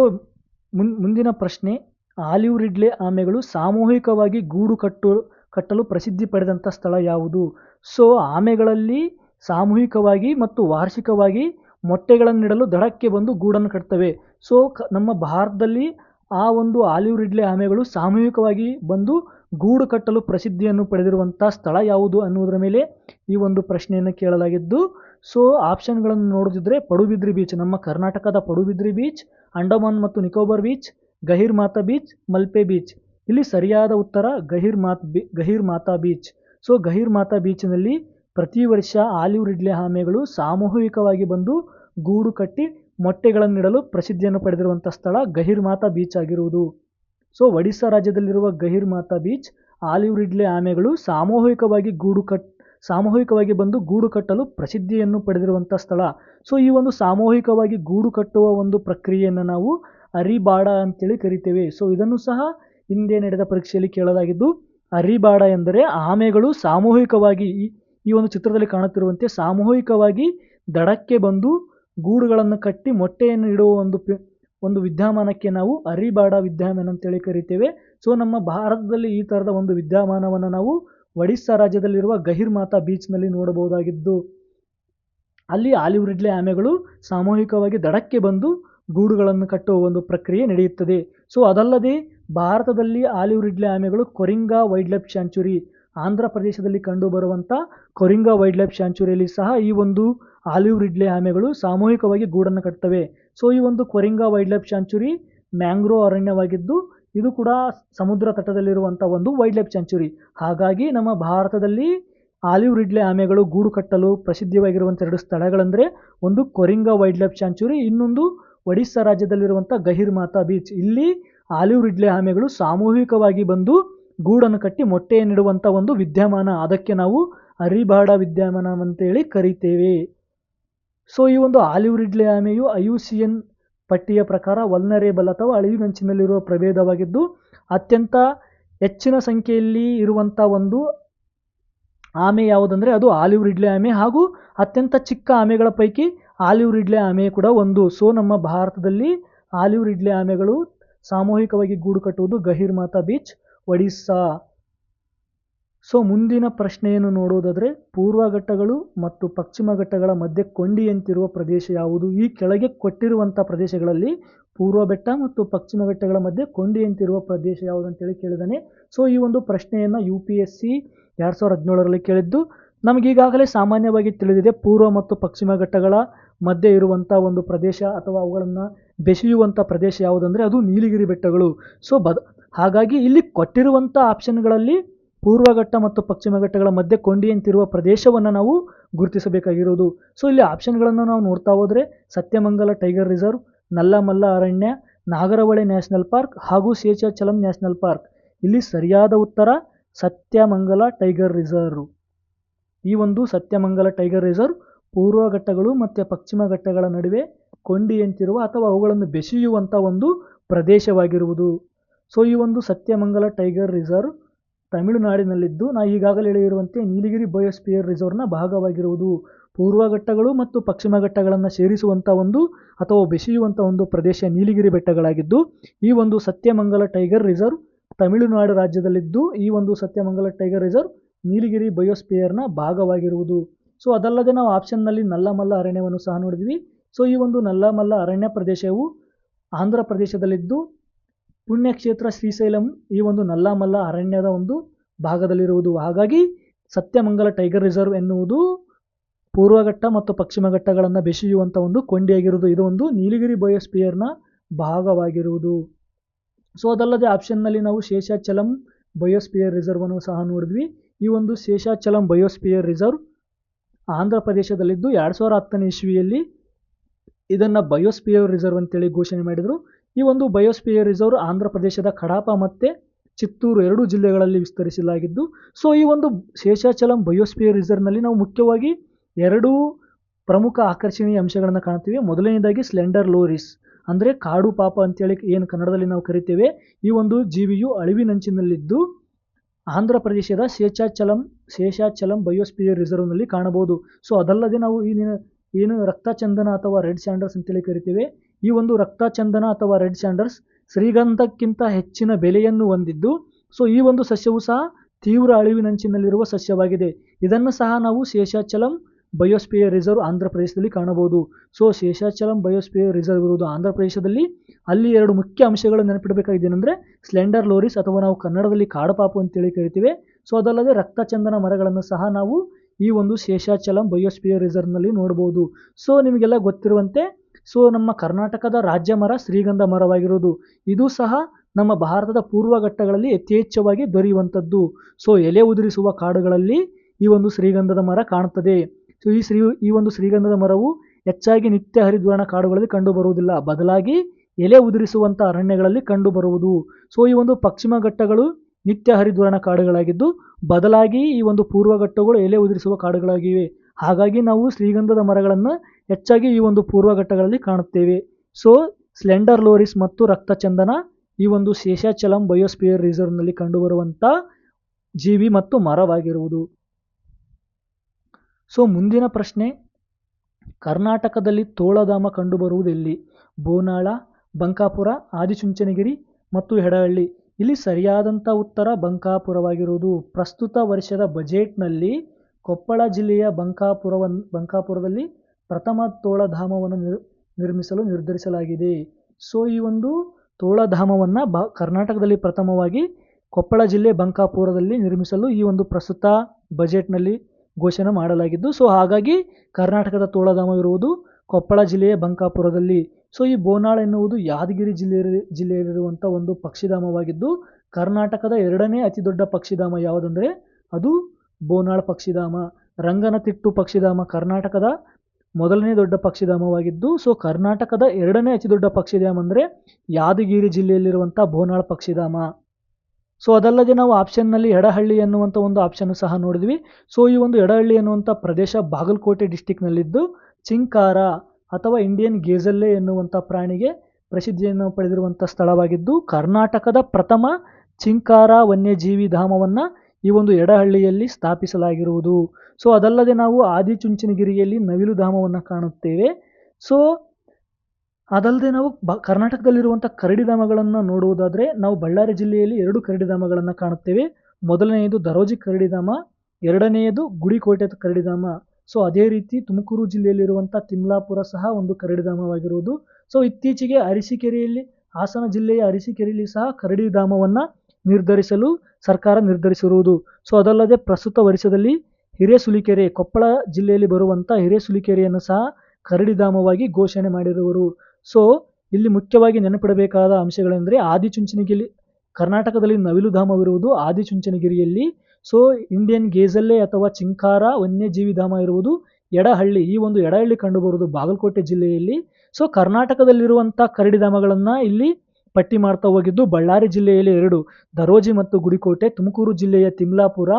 ಮುನ್, ಮುಂದಿನ ಪ್ರಶ್ನೆ, ಆಲಿವ್ ರಿಡ್ಲೆ ಆಮೆಗಳು ಸಾಮೂಹಿಕವಾಗಿ ಗೂಡು ಕಟ್ಟು, ಕಟ್ಟಲು ಪ್ರಸಿದ್ಧಿ ಪಡೆದಂಥ ಸ್ಥಳ ಯಾವುದು? ಸೊ ಆಮೆಗಳಲ್ಲಿ ಸಾಮೂಹಿಕವಾಗಿ ಮತ್ತು ವಾರ್ಷಿಕವಾಗಿ ಮೊಟ್ಟೆಗಳನ್ನಿಡಲು ದಡಕ್ಕೆ ಬಂದು ಗೂಡನ್ನು ಕಟ್ತವೆ. ಸೊ ನಮ್ಮ ಭಾರತದಲ್ಲಿ ಆ ಒಂದು ಆಲಿವ್ ರಿಡ್ಲೆ ಆಮೆಗಳು ಸಾಮೂಹಿಕವಾಗಿ ಬಂದು ಗೂಡು ಕಟ್ಟಲು ಪ್ರಸಿದ್ಧಿಯನ್ನು ಪಡೆದಿರುವಂಥ ಸ್ಥಳ ಯಾವುದು ಅನ್ನುವುದರ ಮೇಲೆ ಈ ಒಂದು ಪ್ರಶ್ನೆಯನ್ನು ಕೇಳಲಾಗಿದ್ದು ಸೊ ಆಪ್ಷನ್ಗಳನ್ನು ನೋಡೋದಿದ್ರೆ ಪಡುಬಿದ್ರಿ ಬೀಚ್ ನಮ್ಮ ಕರ್ನಾಟಕದ ಪಡುಬಿದ್ರಿ ಬೀಚ್ ಅಂಡಮಾನ್ ಮತ್ತು Nicobar beach Gahirmatha beach Malpe beach ಇಲ್ಲಿ ಸರಿಯಾದ ಉತ್ತರ Gahirmatha B, Gahirmatha beach so Gahirmatha ಬೀಚ್ನಲ್ಲಿ ಪ್ರತಿ ವರ್ಷ ಆಲಿವ್ ರಿಡ್ಲೆ ಆಮೆಗಳು ಸಾಮೂಹಿಕವಾಗಿ ಬಂದು ಗೂಡು ಕಟ್ಟಿ ಮೊಟ್ಟೆಗಳನ್ನಿಡಲು ಪ್ರಸಿದ್ಧಿಯನ್ನು ಪಡೆದಿರುವಂಥ ಸ್ಥಳ ಗಹಿರ್ ಮಾತಾ ಬೀಚ್ ಆಗಿರುವುದು. ಸೊ ಒಡಿಸ್ಸಾ ರಾಜ್ಯದಲ್ಲಿರುವ Gahirmatha beach olive ridley ಆಮೆಗಳು ಸಾಮೂಹಿಕವಾಗಿ ಗೂಡು ಕಟ್ ಸಾಮೂಹಿಕವಾಗಿ ಬಂದು ಗೂಡು ಕಟ್ಟಲು ಪ್ರಸಿದ್ಧಿಯನ್ನು ಪಡೆದಿರುವಂಥ ಸ್ಥಳ. ಸೊ ಈ ಒಂದು ಸಾಮೂಹಿಕವಾಗಿ ಗೂಡು ಕಟ್ಟುವ ಒಂದು ಪ್ರಕ್ರಿಯೆಯನ್ನು ನಾವು ಅರಿಬಾಡ ಅಂತೇಳಿ ಕರಿತೇವೆ. ಸೊ ಇದನ್ನು ಸಹ ಹಿಂದೆ ನಡೆದ ಪರೀಕ್ಷೆಯಲ್ಲಿ ಕೇಳಲಾಗಿದ್ದು, ಅರಿಬಾಡ ಎಂದರೆ ಆಮೆಗಳು ಸಾಮೂಹಿಕವಾಗಿ ಈ ಒಂದು ಚಿತ್ರದಲ್ಲಿ ಕಾಣುತ್ತಿರುವಂತೆ ಸಾಮೂಹಿಕವಾಗಿ ದಡಕ್ಕೆ ಬಂದು ಗೂಡುಗಳನ್ನು ಕಟ್ಟಿ ಮೊಟ್ಟೆಯನ್ನು ಇಡುವ ಒಂದು ಒಂದು ವಿದ್ಯಮಾನಕ್ಕೆ ನಾವು ಅರಿಬಾಡ ವಿದ್ಯಮಾನ ಅಂತೇಳಿ ಕರಿತೇವೆ. ಸೊ ನಮ್ಮ ಭಾರತದಲ್ಲಿ ಈ ಥರದ ಒಂದು ವಿದ್ಯಮಾನವನ್ನು ನಾವು ಒಡಿಸ್ಸಾ ರಾಜ್ಯದಲ್ಲಿರುವ ಗಹಿರ್ಮಾತಾ ಬೀಚ್ನಲ್ಲಿ ನೋಡಬಹುದಾಗಿದ್ದು, ಅಲ್ಲಿ ಆಲಿವ್ ರಿಡ್ಲೆ ಆಮೆಗಳು ಸಾಮೂಹಿಕವಾಗಿ ದಡಕ್ಕೆ ಬಂದು ಗೂಡುಗಳನ್ನು ಕಟ್ಟುವ ಒಂದು ಪ್ರಕ್ರಿಯೆ ನಡೆಯುತ್ತದೆ. ಸೊ, ಅದಲ್ಲದೆ ಭಾರತದಲ್ಲಿ ಆಲಿವ್ ರಿಡ್ಲೆ ಆಮೆಗಳು Coringa wildlife sanctuary, Andhra ಪ್ರದೇಶದಲ್ಲಿ ಕಂಡುಬರುವಂಥ ಕೊರಿಂಗಾ ವೈಲ್ಡ್ ಲೈಫ್ ಸ್ಯಾಂಚುರಿಯಲ್ಲಿ ಸಹ ಈ ಒಂದು ಆಲಿವ್ ರಿಡ್ಲೆ ಆಮೆಗಳು ಸಾಮೂಹಿಕವಾಗಿ ಗೂಡನ್ನು ಕಟ್ತವೆ. ಸೊ, ಈ ಒಂದು Coringa wildlife sanctuary mangrove ಅರಣ್ಯವಾಗಿದ್ದು ಇದು ಕೂಡ ಸಮುದ್ರ ತಟದಲ್ಲಿರುವಂಥ ಒಂದು ವೈಲ್ಡ್ ಲೈಫ್ ಸ್ಯಾಂಚುರಿ ಹಾಗಾಗಿ ನಮ್ಮ ಭಾರತದಲ್ಲಿ ಆಲಿವ್ ರಿಡ್ಲೆ ಆಮೆಗಳು ಗೂಡು ಕಟ್ಟಲು ಪ್ರಸಿದ್ಧವಾಗಿರುವಂಥ ಎರಡು ಸ್ಥಳಗಳಂದರೆ ಒಂದು ಕೊರಿಂಗ ವೈಲ್ಡ್ ಲೈಫ್ ಸ್ಯಾಂಚುರಿ ಇನ್ನೊಂದು ಒಡಿಸ್ಸಾ ರಾಜ್ಯದಲ್ಲಿರುವಂಥ ಗಹಿರ್ ಮಾತಾ ಬೀಚ್ ಇಲ್ಲಿ ಆಲಿವ್ ರಿಡ್ಲೆ ಆಮೆಗಳು ಸಾಮೂಹಿಕವಾಗಿ ಬಂದು ಗೂಡನ್ನು ಕಟ್ಟಿ ಮೊಟ್ಟೆಯನ್ನಿಡುವಂಥ ಒಂದು ವಿದ್ಯಮಾನ. ಅದಕ್ಕೆ ನಾವು ಅರಿಬಾಡ ವಿದ್ಯಮಾನ ಅಂತೇಳಿ ಕರಿತೇವೆ. ಸೊ ಈ ಒಂದು ಆಲಿವ್ ರಿಡ್ಲೆ ಆಮೆಯು ಐ ಯು ಸಿ ಎನ್ ಪಟ್ಟಿಯ ಪ್ರಕಾರ ವಲ್ನರೇಬಲ್ ಅಥವಾ ಅಳಿವಿನಂಚಿನಲ್ಲಿರುವ ಪ್ರಭೇದವಾಗಿದ್ದು, ಅತ್ಯಂತ ಹೆಚ್ಚಿನ ಸಂಖ್ಯೆಯಲ್ಲಿ ಇರುವಂಥ ಒಂದು ಆಮೆ ಯಾವುದಂದರೆ ಅದು ಆಲಿವ್ ರಿಡ್ಲೆ ಆಮೆ ಹಾಗೂ ಅತ್ಯಂತ ಚಿಕ್ಕ ಆಮೆಗಳ ಪೈಕಿ ಆಲಿವ್ ರಿಡ್ಲೆ ಆಮೆ ಕೂಡ ಒಂದು. ಸೊ ನಮ್ಮ ಭಾರತದಲ್ಲಿ ಆಲಿವ್ ರಿಡ್ಲೆ ಆಮೆಗಳು ಸಾಮೂಹಿಕವಾಗಿ ಗೂಡು ಕಟ್ಟುವುದು ಗಹಿರ್ಮಾತಾ ಬೀಚ್, ಒಡಿಸ್ಸಾ. ಸೊ ಮುಂದಿನ ಪ್ರಶ್ನೆಯನ್ನು ನೋಡುವುದಾದರೆ ಪೂರ್ವ ಘಟ್ಟಗಳು ಮತ್ತು ಪಶ್ಚಿಮ ಘಟ್ಟಗಳ ಮಧ್ಯೆ ಕೊಂಡಿಯಂತಿರುವ ಪ್ರದೇಶ ಯಾವುದು? ಈ ಕೆಳಗೆ ಕೊಟ್ಟಿರುವಂಥ ಪ್ರದೇಶಗಳಲ್ಲಿ ಪೂರ್ವ ಬೆಟ್ಟ ಮತ್ತು ಪಶ್ಚಿಮ ಘಟ್ಟಗಳ ಮಧ್ಯೆ ಕೊಂಡಿಯಂತಿರುವ ಪ್ರದೇಶ ಯಾವುದು ಅಂತೇಳಿ ಕೇಳಿದ್ದಾನೆ ಸೊ ಈ ಒಂದು ಪ್ರಶ್ನೆಯನ್ನು ಯು ಪಿ ಎಸ್ ಸಿ ಎರಡು ಸಾವಿರದ ಹದಿನೇಳರಲ್ಲಿ ಕೇಳಿದ್ದು ನಮಗೀಗಾಗಲೇ ಸಾಮಾನ್ಯವಾಗಿ ತಿಳಿದಿದೆ ಪೂರ್ವ ಮತ್ತು ಪಶ್ಚಿಮ ಘಟ್ಟಗಳ ಮಧ್ಯೆ ಇರುವಂಥ ಒಂದು ಪ್ರದೇಶ ಅಥವಾ ಅವುಗಳನ್ನು ಬೆಸೆಯುವಂಥ ಪ್ರದೇಶ ಯಾವುದಂದರೆ ಅದು ನೀಲಗಿರಿ ಬೆಟ್ಟಗಳು. ಸೊ ಬದ ಹಾಗಾಗಿ ಇಲ್ಲಿ ಕೊಟ್ಟಿರುವಂಥ ಆಪ್ಷನ್ಗಳಲ್ಲಿ ಪೂರ್ವಘಟ್ಟ ಮತ್ತು ಪಶ್ಚಿಮ ಘಟ್ಟಗಳ ಮಧ್ಯೆ ಕೊಂಡಿಯಂತಿರುವ ಪ್ರದೇಶವನ್ನು ನಾವು ಗುರುತಿಸಬೇಕಾಗಿರೋದು ಸೊ ಇಲ್ಲಿ ಆಪ್ಷನ್ಗಳನ್ನು ನಾವು ನೋಡ್ತಾ ಹೋದರೆ ಸತ್ಯಮಂಗಲ ಟೈಗರ್ ರಿಸರ್ವ್ ನಲ್ಲಮಲ್ಲ ಅರಣ್ಯ ನಾಗರಹೊಳೆ ನ್ಯಾಷನಲ್ ಪಾರ್ಕ್ ಹಾಗೂ ಸೇಚಾಚಲಂ ನ್ಯಾಷನಲ್ ಪಾರ್ಕ್ ಇಲ್ಲಿ ಸರಿಯಾದ ಉತ್ತರ ಸತ್ಯಮಂಗಲ ಟೈಗರ್ ರಿಸರ್ವ್ ಈ ಒಂದು ಸತ್ಯಮಂಗಲ ಟೈಗರ್ ರಿಸರ್ವ್ ಪೂರ್ವ ಘಟ್ಟಗಳು ಮತ್ತು ಪಶ್ಚಿಮ ಘಟ್ಟಗಳ ನಡುವೆ ಕೊಂಡಿಯಂತಿರುವ ಅಥವಾ ಅವುಗಳನ್ನು ಬೆಸೆಯುವಂಥ ಒಂದು ಪ್ರದೇಶವಾಗಿರುವುದು. ಸೊ ಈ ಒಂದು ಸತ್ಯಮಂಗಲ ಟೈಗರ್ ರಿಸರ್ವ್ ತಮಿಳುನಾಡಿನಲ್ಲಿದ್ದು ನಾ ಈಗಾಗಲೇ ಹೇಳಿರುವಂತೆ ನೀಲಗಿರಿ ಬಯೋಸ್ಪಿಯರ್ ರಿಸರ್ವ್ನ ಭಾಗವಾಗಿರುವುದು. ಪೂರ್ವ ಘಟ್ಟಗಳು ಮತ್ತು ಪಶ್ಚಿಮ ಘಟ್ಟಗಳನ್ನು ಸೇರಿಸುವಂಥ ಒಂದು ಅಥವಾ ಬೆಸೆಯುವಂಥ ಒಂದು ಪ್ರದೇಶ ನೀಲಗಿರಿ ಬೆಟ್ಟಗಳಾಗಿದ್ದು, ಈ ಒಂದು ಸತ್ಯಮಂಗಲ ಟೈಗರ್ ರಿಸರ್ವ್ ತಮಿಳುನಾಡು ರಾಜ್ಯದಲ್ಲಿದ್ದು, ಈ ಒಂದು ಸತ್ಯಮಂಗಲ ಟೈಗರ್ ರಿಸರ್ವ್ ನೀಲಗಿರಿ ಬಯೋಸ್ಪಿಯರ್ನ ಭಾಗವಾಗಿರುವುದು. ಸೊ, ಅದಲ್ಲದೆ ನಾವು ಆಪ್ಷನ್ನಲ್ಲಿ ನಲ್ಲಮಲ್ಲ ಅರಣ್ಯವನ್ನು ಸಹ ನೋಡಿದ್ವಿ. ಸೊ, ಈ ಒಂದು ನಲ್ಲಮಲ್ಲ ಅರಣ್ಯ ಪ್ರದೇಶವು ಆಂಧ್ರ ಪ್ರದೇಶದಲ್ಲಿದ್ದು ಪುಣ್ಯಕ್ಷೇತ್ರ ಶ್ರೀಶೈಲಂ ಈ ಒಂದು ನಲ್ಲಮಲ್ಲ ಅರಣ್ಯದ ಒಂದು ಭಾಗದಲ್ಲಿರುವುದು. ಹಾಗಾಗಿ ಸತ್ಯಮಂಗಲ ಟೈಗರ್ ರಿಸರ್ವ್ ಎನ್ನುವುದು ಪೂರ್ವಘಟ್ಟ ಮತ್ತು ಪಶ್ಚಿಮ ಘಟ್ಟಗಳನ್ನು ಬೆಸೆಯುವಂಥ ಒಂದು ಕೊಂಡಿಯಾಗಿರುವುದು. ಇದು ಒಂದು ನೀಲಗಿರಿ ಬಯೋಸ್ಪಿಯರ್ನ ಭಾಗವಾಗಿರುವುದು. ಸೊ ಅದಲ್ಲದೆ ಆಪ್ಷನ್ನಲ್ಲಿ ನಾವು ಶೇಷಾಚಲಂ ಬಯೋಸ್ಪಿಯರ್ ರಿಸರ್ವನ್ನು ಸಹ ನೋಡಿದ್ವಿ. ಈ ಒಂದು ಶೇಷಾಚಲಂ ಬಯೋಸ್ಪಿಯರ್ ರಿಸರ್ವ್ ಆಂಧ್ರ ಪ್ರದೇಶದಲ್ಲಿದ್ದು ಎರಡು ಸಾವಿರ ಹತ್ತನೇ ಇಸ್ವಿಯಲ್ಲಿ ಇದನ್ನು ಬಯೋಸ್ಪಿಯರ್ ರಿಸರ್ವ್ ಅಂತೇಳಿ ಘೋಷಣೆ ಮಾಡಿದರು. ಈ ಒಂದು ಬಯೋಸ್ಪಿಯರ್ ರಿಸರ್ವ್ ಆಂಧ್ರ ಪ್ರದೇಶದ ಕಡಾಪ ಮತ್ತು ಚಿತ್ತೂರು ಎರಡು ಜಿಲ್ಲೆಗಳಲ್ಲಿ ವಿಸ್ತರಿಸಲಾಗಿದ್ದು, ಸೊ ಈ ಒಂದು ಶೇಷಾಚಲಂ ಬಯೋಸ್ಪಿಯರ್ ರಿಸರ್ವ್ನಲ್ಲಿ ನಾವು ಮುಖ್ಯವಾಗಿ ಎರಡು ಪ್ರಮುಖ ಆಕರ್ಷಣೀಯ ಅಂಶಗಳನ್ನು ಕಾಣ್ತೀವಿ. ಮೊದಲನೇದಾಗಿ ಸ್ಲೆಂಡರ್ ಲೋರಿಸ್, ಅಂದರೆ ಕಾಡು ಪಾಪ ಅಂತೇಳಿ ಏನು ಕನ್ನಡದಲ್ಲಿ ನಾವು ಕರಿತೇವೆ. ಈ ಒಂದು ಜೀವಿಯು ಅಳಿವಿನಂಚಿನಲ್ಲಿದ್ದು ಆಂಧ್ರ ಪ್ರದೇಶದ ಶೇಷಾಚಲಂ ಶೇಷಾಚಲಂ ಬಯೋಸ್ಪಿಯರ್ ರಿಸರ್ವ್ನಲ್ಲಿ ಕಾಣಬಹುದು. ಸೊ ಅದಲ್ಲದೆ ನಾವು ಈ ಏನು ರಕ್ತಚಂದನ ಅಥವಾ ರೆಡ್ ಸ್ಯಾಂಡರ್ಸ್ ಅಂತೇಳಿ ಕರಿತೇವೆ. ಈ ಒಂದು ರಕ್ತಚಂದನ ಅಥವಾ ರೆಡ್ ಸ್ಯಾಂಡರ್ಸ್ ಶ್ರೀಗಂಧಕ್ಕಿಂತ ಹೆಚ್ಚಿನ ಬೆಲೆಯನ್ನು ಹೊಂದಿದ್ದು, ಸೊ ಈ ಒಂದು ಸಸ್ಯವು ಸಹ ತೀವ್ರ ಅಳಿವಿನಂಚಿನಲ್ಲಿರುವ ಸಸ್ಯವಾಗಿದೆ. ಇದನ್ನು ಸಹ ನಾವು ಶೇಷಾಚಲಂ ಬಯೋಸ್ಪಿಯರ್ ರಿಸರ್ವ್ ಆಂಧ್ರ ಪ್ರದೇಶದಲ್ಲಿ ಕಾಣಬಹುದು. ಸೊ ಶೇಷಾಚಲಂ ಬಯೋಸ್ಪಿಯರ್ ರಿಸರ್ವ್ ಇರುವುದು ಆಂಧ್ರ ಪ್ರದೇಶದಲ್ಲಿ ಅಲ್ಲಿ ಎರಡು ಮುಖ್ಯ ಅಂಶಗಳು ನೆನಪಿಡಬೇಕಾಗಿದ್ದೇನೆಂದರೆ ಸ್ಲೆಂಡರ್ ಲೋರಿಸ್ ಅಥವಾ ನಾವು ಕನ್ನಡದಲ್ಲಿ ಕಾಡಪಾಪು ಅಂತೇಳಿ ಕರಿತೀವಿ. ಸೊ ಅದಲ್ಲದೆ ರಕ್ತಚಂದನ ಮರಗಳನ್ನು ಸಹ ನಾವು ಈ ಒಂದು ಶೇಷಾಚಲಂ ಬಯೋಸ್ಪಿಯರ್ ರಿಸರ್ವ್ನಲ್ಲಿ ನೋಡಬಹುದು ಸೊ ನಿಮಗೆಲ್ಲ ಗೊತ್ತಿರುವಂತೆ ಸೊ ನಮ್ಮ ಕರ್ನಾಟಕದ ರಾಜ್ಯ ಮರ ಶ್ರೀಗಂಧ ಮರವಾಗಿರುವುದು ಇದು ಸಹ ನಮ್ಮ ಭಾರತದ ಪೂರ್ವ ಘಟ್ಟಗಳಲ್ಲಿ ಯಥೇಚ್ಛವಾಗಿ ದೊರೆಯುವಂಥದ್ದು. ಸೊ ಎಲೆ ಉದುರಿಸುವ ಕಾಡುಗಳಲ್ಲಿ ಈ ಒಂದು ಶ್ರೀಗಂಧದ ಮರ ಕಾಣುತ್ತದೆ ಸೊ ಈ ಶ್ರೀ, ಈ ಒಂದು ಶ್ರೀಗಂಧದ ಮರವು ಹೆಚ್ಚಾಗಿ ನಿತ್ಯ ಹರಿದ್ವರ್ಣ ಕಾಡುಗಳಲ್ಲಿ ಕಂಡುಬರುವುದಿಲ್ಲ ಬದಲಾಗಿ ಎಲೆ ಉದುರಿಸುವಂಥ ಅರಣ್ಯಗಳಲ್ಲಿ ಕಂಡುಬರುವುದು ಸೊ ಈ ಒಂದು ಪಶ್ಚಿಮ ಘಟ್ಟಗಳು ನಿತ್ಯ ಹರಿದ್ವರ್ಣ ಕಾಡುಗಳಾಗಿದ್ದು, ಬದಲಾಗಿ ಈ ಒಂದು ಪೂರ್ವ ಘಟ್ಟಗಳು ಎಲೆ ಉದುರಿಸುವ ಕಾಡುಗಳಾಗಿವೆ. ಹಾಗಾಗಿ ನಾವು ಶ್ರೀಗಂಧದ ಮರಗಳನ್ನು ಹೆಚ್ಚಾಗಿ ಈ ಒಂದು ಪೂರ್ವ ಘಟ್ಟಗಳಲ್ಲಿ ಕಾಣುತ್ತೇವೆ. ಸೊ ಸ್ಲೆಂಡರ್ ಲೋರಿಸ್ ಮತ್ತು ರಕ್ತಚಂದನ ಈ ಒಂದು ಶೇಷಾಚಲಂ ಬಯೋಸ್ಪಿಯರ್ ರಿಸರ್ವ್ನಲ್ಲಿ ಕಂಡುಬರುವಂಥ ಜೀವಿ ಮತ್ತು ಮರವಾಗಿರುವುದು. ಸೊ ಮುಂದಿನ ಪ್ರಶ್ನೆ, ಕರ್ನಾಟಕದಲ್ಲಿ ತೋಳಧಾಮ ಕಂಡುಬರುವುದೆಲ್ಲಿ? ಬೋನಾಳ, ಬಂಕಾಪುರ, ಆದಿಚುಂಚನಗಿರಿ ಮತ್ತು ಹೆಡಹಳ್ಳಿ. ಇಲ್ಲಿ ಸರಿಯಾದಂಥ ಉತ್ತರ ಬಂಕಾಪುರವಾಗಿರುವುದು. ಪ್ರಸ್ತುತ ವರ್ಷದ ಬಜೆಟ್ನಲ್ಲಿ ಕೊಪ್ಪಳ ಜಿಲ್ಲೆಯ ಬಂಕಾಪುರವನ್ನು ಬಂಕಾಪುರದಲ್ಲಿ ಪ್ರಥಮ ತೋಳಧಾಮವನ್ನು ನಿರ್, ನಿರ್ಮಿಸಲು ನಿರ್ಧರಿಸಲಾಗಿದೆ. ಸೊ, ಈ ಒಂದು ತೋಳಧಾಮವನ್ನು ಬ, ಕರ್ನಾಟಕದಲ್ಲಿ ಪ್ರಥಮವಾಗಿ ಕೊಪ್ಪಳ ಜಿಲ್ಲೆ ಬಂಕಾಪುರದಲ್ಲಿ ನಿರ್ಮಿಸಲು ಈ ಒಂದು ಪ್ರಸ್ತುತ ಬಜೆಟ್ನಲ್ಲಿ ಘೋಷಣೆ ಮಾಡಲಾಗಿದ್ದು, ಸೊ, ಹಾಗಾಗಿ ಕರ್ನಾಟಕದ ತೋಳಧಾಮ ಇರುವುದು ಕೊಪ್ಪಳ ಜಿಲ್ಲೆಯ ಬಂಕಾಪುರದಲ್ಲಿ. ಸೊ, ಈ ಬೋನಾಳ ಎನ್ನುವುದು ಯಾದಗಿರಿ ಜಿಲ್ಲೆಯ ಜಿಲ್ಲೆಯಲ್ಲಿರುವಂಥ ಒಂದು ಪಕ್ಷಿಧಾಮವಾಗಿದ್ದು, ಕರ್ನಾಟಕದ ಎರಡನೇ ಅತಿ ದೊಡ್ಡ ಪಕ್ಷಿಧಾಮ ಯಾವುದಂದರೆ ಅದು ಬೋನಾಳ ಪಕ್ಷಿಧಾಮ. ರಂಗನತಿಟ್ಟು ಪಕ್ಷಿಧಾಮ ಕರ್ನಾಟಕದ ಮೊದಲನೇ ದೊಡ್ಡ ಪಕ್ಷಿಧಾಮವಾಗಿದ್ದು ಸೊ ಕರ್ನಾಟಕದ ಎರಡನೇ ಅತಿ ದೊಡ್ಡ ಪಕ್ಷಿಧಾಮ ಅಂದರೆ ಯಾದಗಿರಿ ಜಿಲ್ಲೆಯಲ್ಲಿರುವಂಥ ಬೋನಾಳ ಪಕ್ಷಿಧಾಮ. ಸೊ ಅದಲ್ಲದೆ ನಾವು ಆಪ್ಷನ್ನಲ್ಲಿ ಎಡಹಳ್ಳಿ ಎನ್ನುವಂಥ ಒಂದು ಆಪ್ಷನ್ ಸಹ ನೋಡಿದ್ವಿ. ಸೊ ಈ ಒಂದು ಎಡಹಳ್ಳಿ ಎನ್ನುವಂಥ ಪ್ರದೇಶ ಬಾಗಲಕೋಟೆ ಡಿಸ್ಟಿಕ್ನಲ್ಲಿದ್ದು ಚಿಂಕಾರ ಅಥವಾ ಇಂಡಿಯನ್ ಗೇಜಲ್ಲೆ ಎನ್ನುವಂಥ ಪ್ರಾಣಿಗೆ ಪ್ರಸಿದ್ಧಿಯನ್ನು ಪಡೆದಿರುವಂಥ ಸ್ಥಳವಾಗಿದ್ದು, ಕರ್ನಾಟಕದ ಪ್ರಥಮ ಚಿಂಕಾರ ವನ್ಯಜೀವಿ ಧಾಮವನ್ನು ಈ ಒಂದು ಎಡಹಳ್ಳಿಯಲ್ಲಿ ಸ್ಥಾಪಿಸಲಾಗಿರುವುದು. ಸೊ ಅದಲ್ಲದೆ ನಾವು ಆದಿಚುಂಚನಗಿರಿಯಲ್ಲಿ ನವಿಲು ಧಾಮವನ್ನು ಕಾಣುತ್ತೇವೆ. ಸೊ ಅದಲ್ಲದೆ ನಾವು ಬ, ಕರ್ನಾಟಕದಲ್ಲಿರುವಂಥ ಕರಡಿಧಾಮಗಳನ್ನು ನೋಡುವುದಾದರೆ, ನಾವು ಬಳ್ಳಾರಿ ಜಿಲ್ಲೆಯಲ್ಲಿ ಎರಡು ಕರಡಿಧಾಮಗಳನ್ನು ಕಾಣುತ್ತೇವೆ. ಮೊದಲನೆಯದು ದರೋಜಿ ಕರಡಿಧಾಮ, ಎರಡನೆಯದು ಗುಡಿಕೋಟೆ ಕರಡಿಧಾಮ. ಸೊ ಅದೇ ರೀತಿ ತುಮಕೂರು ಜಿಲ್ಲೆಯಲ್ಲಿರುವಂಥ ತಿಮ್ಲಾಪುರ ಸಹ ಒಂದು ಕರಡಿಧಾಮವಾಗಿರುವುದು. ಸೊ ಇತ್ತೀಚೆಗೆ ಅರಸೀಕೆರೆಯಲ್ಲಿ, ಹಾಸನ ಜಿಲ್ಲೆಯ ಅರಸೀಕೆರೆಯಲ್ಲಿ ಸಹ ಕರಡಿಧಾಮವನ್ನು ನಿರ್ಧರಿಸಲು ಸರ್ಕಾರ ನಿರ್ಧರಿಸಿರುವುದು. ಸೊ, ಅದಲ್ಲದೆ ಪ್ರಸ್ತುತ ವರ್ಷದಲ್ಲಿ ಹಿರೇಸುಲಿಕೆರೆ, ಕೊಪ್ಪಳ ಜಿಲ್ಲೆಯಲ್ಲಿ ಬರುವಂಥ ಹಿರೇಸುಲಿಕೆರೆಯನ್ನು ಸಹ ಕರಡಿಧಾಮವಾಗಿ ಘೋಷಣೆ ಮಾಡಿರುವರು. ಸೊ, ಇಲ್ಲಿ ಮುಖ್ಯವಾಗಿ ನೆನಪಿಡಬೇಕಾದ ಅಂಶಗಳೆಂದರೆ ಆದಿಚುಂಚನಗಿರಿ, ಕರ್ನಾಟಕದಲ್ಲಿ ನವಿಲುಧಾಮವಿರುವುದು ಆದಿಚುಂಚನಗಿರಿಯಲ್ಲಿ. ಸೊ, ಇಂಡಿಯನ್ ಗೇಜಲ್ಲೆ ಅಥವಾ ಚಿಂಕಾರ ವನ್ಯಜೀವಿ ಧಾಮ ಇರುವುದು ಎಡಹಳ್ಳಿ, ಈ ಒಂದು ಎಡಹಳ್ಳಿ ಕಂಡುಬರುವುದು ಬಾಗಲಕೋಟೆ ಜಿಲ್ಲೆಯಲ್ಲಿ. ಸೊ ಕರ್ನಾಟಕದಲ್ಲಿರುವಂಥ ಕರಡಿಧಾಮಗಳನ್ನು ಇಲ್ಲಿ ಪಟ್ಟಿ ಮಾಡ್ತಾ ಹೋಗಿದ್ದು ಬಳ್ಳಾರಿ ಜಿಲ್ಲೆಯಲ್ಲಿ ಎರಡು, ದರೋಜಿ ಮತ್ತು ಗುಡಿಕೋಟೆ, ತುಮಕೂರು ಜಿಲ್ಲೆಯ ತಿಮ್ಲಾಪುರ,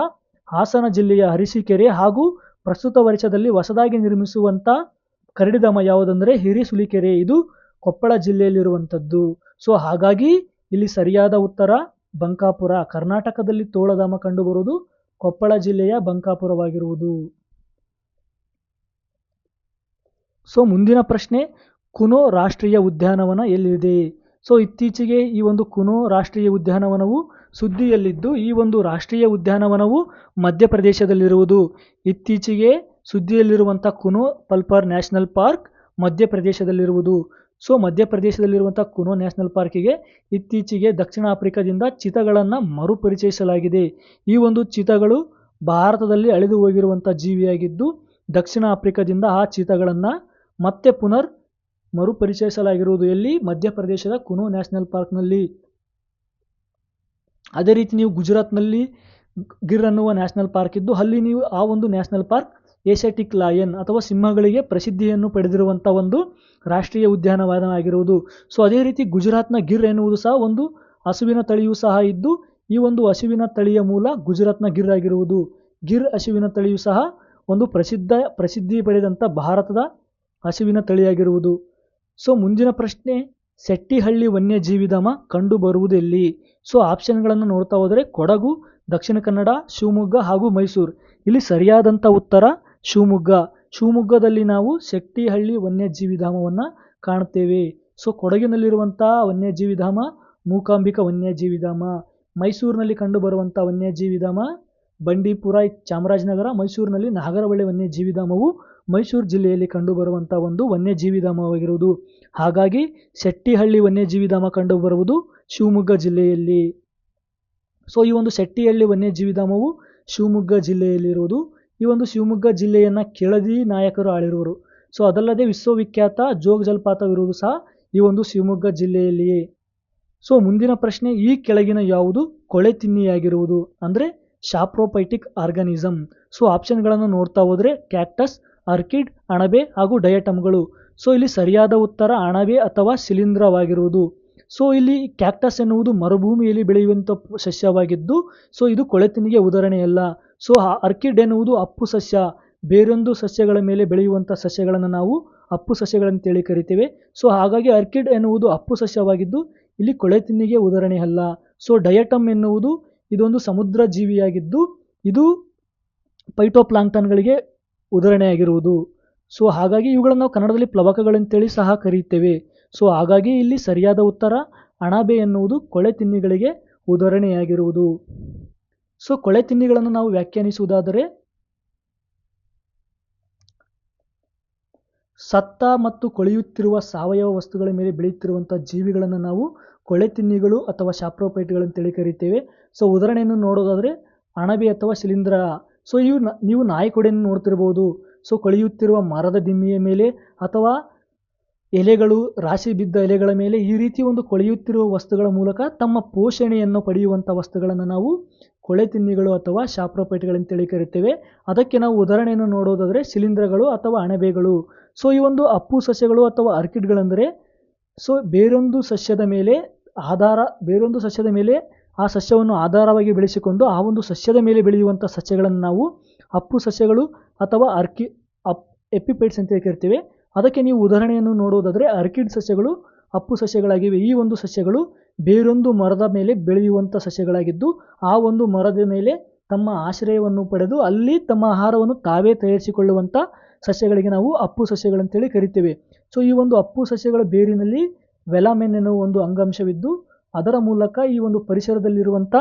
ಹಾಸನ ಜಿಲ್ಲೆಯ ಅರಸೀಕೆರೆ ಹಾಗೂ ಪ್ರಸ್ತುತ ವರ್ಷದಲ್ಲಿ ಹೊಸದಾಗಿ ನಿರ್ಮಿಸುವಂಥ ಕರಡಿಧಾಮ ಯಾವುದಂದರೆ ಹಿರಿಸುಲಿಕೆರೆ. ಇದು ಕೊಪ್ಪಳ ಜಿಲ್ಲೆಯಲ್ಲಿರುವಂಥದ್ದು. ಸೊ, ಹಾಗಾಗಿ ಇಲ್ಲಿ ಸರಿಯಾದ ಉತ್ತರ ಬಂಕಾಪುರ, ಕರ್ನಾಟಕದಲ್ಲಿ ತೋಳಧಾಮ ಕಂಡುಬರುವುದು ಕೊಪ್ಪಳ ಜಿಲ್ಲೆಯ ಬಂಕಾಪುರವಾಗಿರುವುದು. ಸೊ, ಮುಂದಿನ ಪ್ರಶ್ನೆ, ಕುನೋ ರಾಷ್ಟ್ರೀಯ ಉದ್ಯಾನವನ ಎಲ್ಲಿದೆ? ಸೊ ಇತ್ತೀಚೆಗೆ ಈ ಒಂದು ಕುನೋ ರಾಷ್ಟ್ರೀಯ ಉದ್ಯಾನವನವು ಸುದ್ದಿಯಲ್ಲಿದ್ದು, ಈ ಒಂದು ರಾಷ್ಟ್ರೀಯ ಉದ್ಯಾನವನವು ಮಧ್ಯಪ್ರದೇಶದಲ್ಲಿರುವುದು. ಇತ್ತೀಚೆಗೆ ಸುದ್ದಿಯಲ್ಲಿರುವಂಥ ಕುನೋ ಪಲ್ಪರ್ ನ್ಯಾಷನಲ್ ಪಾರ್ಕ್ ಮಧ್ಯಪ್ರದೇಶದಲ್ಲಿರುವುದು. ಸೊ ಮಧ್ಯಪ್ರದೇಶದಲ್ಲಿರುವಂಥ ಕುನೋ ನ್ಯಾಷನಲ್ ಪಾರ್ಕಿಗೆ ಇತ್ತೀಚೆಗೆ ದಕ್ಷಿಣ ಆಫ್ರಿಕಾದಿಂದ ಚಿತಗಳನ್ನು ಮರುಪರಿಚಯಿಸಲಾಗಿದೆ. ಈ ಒಂದು ಚಿತಗಳು ಭಾರತದಲ್ಲಿ ಅಳಿದು ಹೋಗಿರುವಂಥ ಜೀವಿಯಾಗಿದ್ದು, ದಕ್ಷಿಣ ಆಫ್ರಿಕಾದಿಂದ ಆ ಚಿತಗಳನ್ನು ಮತ್ತೆ ಪುನರ್ ಮರುಪರಿಚಯಿಸಲಾಗಿರುವುದು ಎಲ್ಲಿ? ಮಧ್ಯಪ್ರದೇಶದ ಕುನೋ ನ್ಯಾಷನಲ್ ಪಾರ್ಕ್ನಲ್ಲಿ. ಅದೇ ರೀತಿ ನೀವು ಗುಜರಾತ್ನಲ್ಲಿ ಗಿರ್ ಅನ್ನುವ ನ್ಯಾಷನಲ್ ಪಾರ್ಕ್ ಇದ್ದು, ಅಲ್ಲಿ ನೀವು ಆ ಒಂದು ನ್ಯಾಷನಲ್ ಪಾರ್ಕ್, ಏಷ್ಯಾಟಿಕ್ ಲಯನ್ ಅಥವಾ ಸಿಂಹಗಳಿಗೆ ಪ್ರಸಿದ್ಧಿಯನ್ನು ಪಡೆದಿರುವಂಥ ಒಂದು ರಾಷ್ಟ್ರೀಯ ಉದ್ಯಾನವನವಾಗಿರುವುದು. ಸೊ, ಅದೇ ರೀತಿ ಗುಜರಾತ್ನ ಗಿರ್ ಎನ್ನುವುದು ಸಹ ಒಂದು ಹಸುವಿನ ತಳಿಯೂ ಸಹ ಇದ್ದು, ಈ ಒಂದು ಹಸುವಿನ ತಳಿಯ ಮೂಲ ಗುಜರಾತ್ನ ಗಿರ್ ಆಗಿರುವುದು. ಗಿರ್ ಹಸುವಿನ ತಳಿಯು ಸಹ ಒಂದು ಪ್ರಸಿದ್ಧ, ಪ್ರಸಿದ್ಧಿ ಪಡೆದಂಥ ಭಾರತದ ಹಸುವಿನ ತಳಿಯಾಗಿರುವುದು. ಸೊ ಮುಂದಿನ ಪ್ರಶ್ನೆ, ಸೆಟ್ಟಿಹಳ್ಳಿ ವನ್ಯಜೀವಿಧಾಮ ಕಂಡು ಬರುವುದೆಲ್ಲಿ ಸೊ ಆಪ್ಷನ್ಗಳನ್ನು ನೋಡ್ತಾ ಹೋದರೆ ಕೊಡಗು, ದಕ್ಷಿಣ ಕನ್ನಡ, ಶಿವಮೊಗ್ಗ ಹಾಗೂ ಮೈಸೂರು. ಇಲ್ಲಿ ಸರಿಯಾದಂಥ ಉತ್ತರ, ಶಿವಮೊಗ್ಗ. ಶಿವಮೊಗ್ಗದಲ್ಲಿ ನಾವು ಶೆಟ್ಟಿಹಳ್ಳಿ ವನ್ಯಜೀವಿಧಾಮವನ್ನು ಕಾಣುತ್ತೇವೆ ಸೊ ಕೊಡಗಿನಲ್ಲಿರುವಂಥ ವನ್ಯಜೀವಿಧಾಮ, ಮೂಕಾಂಬಿಕ ವನ್ಯಜೀವಿಧಾಮ. ಮೈಸೂರಿನಲ್ಲಿ ಕಂಡುಬರುವಂಥ ವನ್ಯಜೀವಿಧಾಮ, ಬಂಡೀಪುರ, ಚಾಮರಾಜನಗರ, ಮೈಸೂರಿನಲ್ಲಿ ನಾಗರಹೊಳೆ ವನ್ಯಜೀವಿಧಾಮವು ಮೈಸೂರು ಜಿಲ್ಲೆಯಲ್ಲಿ ಕಂಡುಬರುವಂಥ ಒಂದು ವನ್ಯಜೀವಿಧಾಮವಾಗಿರುವುದು. ಹಾಗಾಗಿ ಶೆಟ್ಟಿಹಳ್ಳಿ ವನ್ಯಜೀವಿಧಾಮ ಕಂಡುಬರುವುದು ಶಿವಮೊಗ್ಗ ಜಿಲ್ಲೆಯಲ್ಲಿ. ಸೊ ಈ ಒಂದು ಶೆಟ್ಟಿಹಳ್ಳಿ ವನ್ಯಜೀವಿಧಾಮವು ಶಿವಮೊಗ್ಗ ಜಿಲ್ಲೆಯಲ್ಲಿರುವುದು. ಈ ಒಂದು ಶಿವಮೊಗ್ಗ ಜಿಲ್ಲೆಯನ್ನು ಕೆಳದಿ ನಾಯಕರು ಆಳಿರುವರು. ಸೊ ಅದಲ್ಲದೆ ವಿಶ್ವವಿಖ್ಯಾತ ಜೋಗ ಜಲಪಾತವಿರುವುದು ಸಹ ಈ ಒಂದು ಶಿವಮೊಗ್ಗ ಜಿಲ್ಲೆಯಲ್ಲಿಯೇ. ಸೊ ಮುಂದಿನ ಪ್ರಶ್ನೆ, ಈ ಕೆಳಗಿನ ಯಾವುದು? ಕೊಳೆ ತಿನ್ನಿಯಾಗಿರುವುದು. ಅಂದರೆ ಶಾಪ್ರೋಪೈಟಿಕ್ ಆರ್ಗನಿಸಮ್ ಸೊ ಆಪ್ಷನ್ಗಳನ್ನು ನೋಡ್ತಾ ಹೋದರೆ ಕ್ಯಾಕ್ಟಸ್ ಆರ್ಕಿಡ್, ಅಣಬೆ ಹಾಗೂ ಡಯಟಮ್ಗಳು. ಸೊ, ಇಲ್ಲಿ ಸರಿಯಾದ ಉತ್ತರ ಅಣಬೆ ಅಥವಾ ಶಿಲೀಂಧ್ರವಾಗಿರುವುದು. ಸೊ, ಇಲ್ಲಿ ಕ್ಯಾಕ್ಟಸ್ ಎನ್ನುವುದು ಮರುಭೂಮಿಯಲ್ಲಿ ಬೆಳೆಯುವಂಥ ಸಸ್ಯವಾಗಿದ್ದು, ಸೊ, ಇದು ಕೊಳೆತಿನಿಗೆ ಉದಾಹರಣೆಯಲ್ಲ. ಸೊ ಅರ್ಕಿಡ್ ಎನ್ನುವುದು ಅಪ್ಪು ಸಸ್ಯ. ಬೇರೊಂದು ಸಸ್ಯಗಳ ಮೇಲೆ ಬೆಳೆಯುವಂಥ ಸಸ್ಯಗಳನ್ನು ನಾವು ಅಪ್ಪು ಸಸ್ಯಗಳಂತೇಳಿ ಕರಿತೇವೆ. ಸೊ, ಹಾಗಾಗಿ ಅರ್ಕಿಡ್ ಎನ್ನುವುದು ಅಪ್ಪು ಸಸ್ಯವಾಗಿದ್ದು, ಇಲ್ಲಿ ಕೊಳೆತಿನಿಗೆ ಉದಾಹರಣೆ ಅಲ್ಲ ಸೊ, ಡಯಟಮ್ ಎನ್ನುವುದು ಇದೊಂದು ಸಮುದ್ರ ಜೀವಿಯಾಗಿದ್ದು ಇದು ಪೈಟೋಪ್ಲಾಂಕ್ಟನ್ಗಳಿಗೆ ಉದಾಹರಣೆಯಾಗಿರುವುದು ಸೊ, ಹಾಗಾಗಿ ಇವುಗಳನ್ನು ನಾವು ಕನ್ನಡದಲ್ಲಿ ಪ್ಲವಕಗಳಂತೇಳಿ ಸಹ ಕರೆಯುತ್ತೇವೆ ಸೊ, ಹಾಗಾಗಿ ಇಲ್ಲಿ ಸರಿಯಾದ ಉತ್ತರ ಅಣಬೆ ಎನ್ನುವುದು ಕೊಳೆ ತಿನ್ನಿಗಳಿಗೆ ಉದಾಹರಣೆಯಾಗಿರುವುದು ಸೊ, ಕೊಳೆ ತಿನ್ನಿಗಳನ್ನು ನಾವು ವ್ಯಾಖ್ಯಾನಿಸುವುದಾದರೆ, ಸತ್ತ ಮತ್ತು ಕೊಳೆಯುತ್ತಿರುವ ಸಾವಯವ ವಸ್ತುಗಳ ಮೇಲೆ ಬೆಳೆಯುತ್ತಿರುವಂಥ ಜೀವಿಗಳನ್ನು ನಾವು ಕೊಳೆ ತಿನ್ನಿಗಳು ಅಥವಾ ಶಾಪ್ರೋಪೈಟ್ಗಳಂತೇಳಿ ಕರೀತೇವೆ. ಸೊ, ಉದಾಹರಣೆಯನ್ನು ನೋಡೋದಾದರೆ, ಅಣಬೆ ಅಥವಾ ಶಿಲೀಂಧ್ರ. ಸೊ ಇವು ನೀವು ನಾಯಿಕೊಡೆಯನ್ನು ನೋಡ್ತಿರ್ಬೋದು. ಸೊ ಕೊಳೆಯುತ್ತಿರುವ ಮರದ ದಿಮ್ಮಿಯ ಮೇಲೆ ಅಥವಾ ಎಲೆಗಳು, ರಾಶಿ ಬಿದ್ದ ಎಲೆಗಳ ಮೇಲೆ ಈ ರೀತಿ ಒಂದು ಕೊಳೆಯುತ್ತಿರುವ ವಸ್ತುಗಳ ಮೂಲಕ ತಮ್ಮ ಪೋಷಣೆಯನ್ನು ಪಡೆಯುವಂಥ ವಸ್ತುಗಳನ್ನು ನಾವು ಕೊಳೆ ತಿನ್ನಿಗಳು ಅಥವಾ ಶಾಪ್ರೋಪೇಟ್ಗಳಂತೇಳಿ ಕರಿತೇವೆ. ಅದಕ್ಕೆ ನಾವು ಉದಾಹರಣೆಯನ್ನು ನೋಡೋದಾದರೆ ಶಿಲೀಂಧ್ರಗಳು ಅಥವಾ ಅಣಬೆಗಳು. ಸೊ ಈ ಒಂದು ಅಪ್ಪು ಸಸ್ಯಗಳು ಅಥವಾ ಆರ್ಕಿಡ್ಗಳೆಂದರೆ ಸೊ ಬೇರೊಂದು ಸಸ್ಯದ ಮೇಲೆ ಆಧಾರ, ಬೇರೊಂದು ಸಸ್ಯದ ಮೇಲೆ ಆ ಸಸ್ಯವನ್ನು ಆಧಾರವಾಗಿ ಬೆಳೆಸಿಕೊಂಡು ಆ ಒಂದು ಸಸ್ಯದ ಮೇಲೆ ಬೆಳೆಯುವಂಥ ಸಸ್ಯಗಳನ್ನು ನಾವು ಅಪ್ಪು ಸಸ್ಯಗಳು ಅಥವಾ ಅರ್ಕಿ ಅಪ್ ಎಪಿಪೈಟ್ಸ್ ಅಂತ ಕರಿತೇವೆ ಅದಕ್ಕೆ ನೀವು ಉದಾಹರಣೆಯನ್ನು ನೋಡೋದಾದರೆ ಅರ್ಕಿಡ್ ಸಸ್ಯಗಳು, ಅಪ್ಪು ಸಸ್ಯಗಳಾಗಿವೆ. ಈ ಒಂದು ಸಸ್ಯಗಳು ಬೇರೊಂದು ಮರದ ಮೇಲೆ ಬೆಳೆಯುವಂಥ ಸಸ್ಯಗಳಾಗಿದ್ದು ಆ ಒಂದು ಮರದ ಮೇಲೆ ತಮ್ಮ ಆಶ್ರಯವನ್ನು ಪಡೆದು ಅಲ್ಲಿ ತಮ್ಮ ಆಹಾರವನ್ನು ತಾವೇ ತಯಾರಿಸಿಕೊಳ್ಳುವಂಥ ಸಸ್ಯಗಳಿಗೆ ನಾವು ಅಪ್ಪು ಸಸ್ಯಗಳಂತೇಳಿ ಕರಿತೇವೆ. ಸೊ, ಈ ಒಂದು ಅಪ್ಪು ಸಸ್ಯಗಳ ಬೇರಿನಲ್ಲಿ ವೆಲಾಮೆನ್ ಎನ್ನುವ ಒಂದು ಅಂಗಾಂಶವಿದ್ದು ಅದರ ಮೂಲಕ ಈ ಒಂದು ಪರಿಸರದಲ್ಲಿರುವಂಥ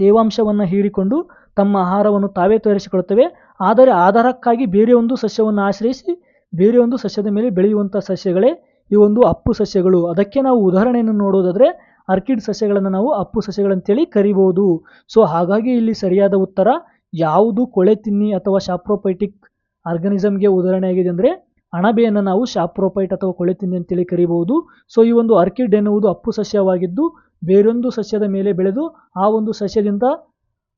ತೇವಾಂಶವನ್ನು ಹೀರಿಕೊಂಡು ತಮ್ಮ ಆಹಾರವನ್ನು ತಾವೇ ತಯಾರಿಸಿಕೊಳ್ಳುತ್ತವೆ. ಆದರೆ ಆಧಾರಕ್ಕಾಗಿ ಬೇರೆ ಒಂದು ಸಸ್ಯವನ್ನು ಆಶ್ರಯಿಸಿ ಬೇರೆ ಒಂದು ಸಸ್ಯದ ಮೇಲೆ ಬೆಳೆಯುವಂಥ ಸಸ್ಯಗಳೇ ಈ ಒಂದು ಅಪ್ಪು ಸಸ್ಯಗಳು. ಅದಕ್ಕೆ ನಾವು ಉದಾಹರಣೆಯನ್ನು ನೋಡೋದಾದರೆ ಆರ್ಕಿಡ್ ಸಸ್ಯಗಳನ್ನು ನಾವು ಅಪ್ಪು ಸಸ್ಯಗಳಂತೇಳಿ ಕರಿಬೋದು ಸೊ, ಹಾಗಾಗಿ ಇಲ್ಲಿ ಸರಿಯಾದ ಉತ್ತರ, ಯಾವುದು ಕೊಳೆ ತಿನ್ನಿ ಅಥವಾ ಶಾಪ್ರೋಪೈಟಿಕ್ ಆರ್ಗನಿಸಮ್ಗೆ ಉದಾಹರಣೆಯಾಗಿದೆ ಅಂದರೆ ಅಣಬೆಯನ್ನು ನಾವು ಶಾಪ್ರೋಪೈಟ್ ಅಥವಾ ಕೊಳೆ ತಿನ್ನಿ ಅಂತೇಳಿ ಕರೀಬಹುದು. ಸೊ ಈ ಒಂದು ಆರ್ಕಿಡ್ ಎನ್ನುವುದು ಅಪ್ಪು ಸಸ್ಯವಾಗಿದ್ದು, ಬೇರೊಂದು ಸಸ್ಯದ ಮೇಲೆ ಬೆಳೆದು, ಆ ಒಂದು ಸಸ್ಯದಿಂದ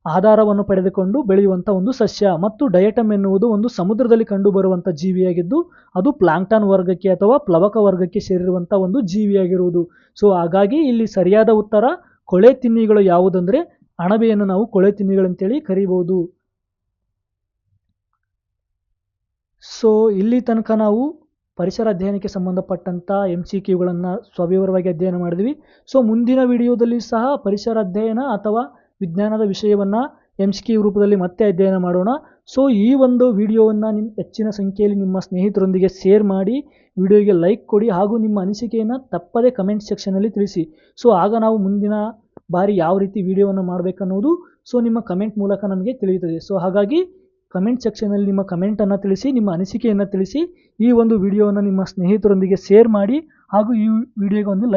ಆಧಾರವನ್ನು ಪಡೆದುಕೊಂಡು ಬೆಳೆಯುವಂಥ ಒಂದು ಸಸ್ಯ. ಮತ್ತು ಡಯಟಮ್ ಎನ್ನುವುದು ಒಂದು ಸಮುದ್ರದಲ್ಲಿ ಕಂಡುಬರುವಂಥ ಜೀವಿಯಾಗಿದ್ದು, ಅದು ಪ್ಲಾಂಕ್ಟಾನ್ ವರ್ಗಕ್ಕೆ ಅಥವಾ ಪ್ಲವಕ ವರ್ಗಕ್ಕೆ ಸೇರಿರುವಂಥ ಒಂದು ಜೀವಿಯಾಗಿರುವುದು. ಸೊ ಹಾಗಾಗಿ ಇಲ್ಲಿ ಸರಿಯಾದ ಉತ್ತರ ಕೊಳೆ ತಿನ್ನಿಗಳು ಯಾವುದಂದರೆ, ಅಣಬೆಯನ್ನು ನಾವು ಕೊಳೆ ತಿನ್ನಿಗಳಂತೇಳಿ ಕರಿಬಹುದು. ಸೊ ಇಲ್ಲಿ ತನಕ ನಾವು ಪರಿಸರ ಅಧ್ಯಯನಕ್ಕೆ ಸಂಬಂಧಪಟ್ಟಂಥ ಎಂ ಸಿ ಕ್ಯೂಗಳನ್ನು ಸ್ವವಿವರವಾಗಿ ಅಧ್ಯಯನ ಮಾಡಿದ್ವಿ. ಸೊ ಮುಂದಿನ ವಿಡಿಯೋದಲ್ಲಿ ಸಹ ಪರಿಸರ ಅಧ್ಯಯನ ಅಥವಾ ವಿಜ್ಞಾನದ ವಿಷಯವನ್ನು ಎಂ ಸಿ ಕ್ಯೂ ರೂಪದಲ್ಲಿ ಮತ್ತೆ ಅಧ್ಯಯನ ಮಾಡೋಣ. ಸೊ ಈ ಒಂದು ವಿಡಿಯೋವನ್ನು ನಿಮ್ಮ ಹೆಚ್ಚಿನ ಸಂಖ್ಯೆಯಲ್ಲಿ ನಿಮ್ಮ ಸ್ನೇಹಿತರೊಂದಿಗೆ ಶೇರ್ ಮಾಡಿ, ವಿಡಿಯೋಗೆ ಲೈಕ್ ಕೊಡಿ ಹಾಗೂ ನಿಮ್ಮ ಅನಿಸಿಕೆಯನ್ನು ತಪ್ಪದೇ ಕಮೆಂಟ್ ಸೆಕ್ಷನಲ್ಲಿ ತಿಳಿಸಿ. ಸೊ ಆಗ ನಾವು ಮುಂದಿನ ಬಾರಿ ಯಾವ ರೀತಿ ವಿಡಿಯೋವನ್ನು ಮಾಡಬೇಕನ್ನೋದು ಸೊ ನಿಮ್ಮ ಕಮೆಂಟ್ ಮೂಲಕ ನಮಗೆ ತಿಳಿಯುತ್ತದೆ. ಸೊ ಹಾಗಾಗಿ ಕಮೆಂಟ್ ಸೆಕ್ಷನಲ್ಲಿ ನಿಮ್ಮ ಕಮೆಂಟನ್ನು ತಿಳಿಸಿ, ನಿಮ್ಮ ಅನಿಸಿಕೆಯನ್ನು ತಿಳಿಸಿ ಈ ಒಂದು ವಿಡಿಯೋವನ್ನು ನಿಮ್ಮ ಸ್ನೇಹಿತರೊಂದಿಗೆ ಶೇರ್ ಮಾಡಿ ಹಾಗೂ ಈ ವಿಡಿಯೋಗೆ ಒಂದು ಲೈಕ್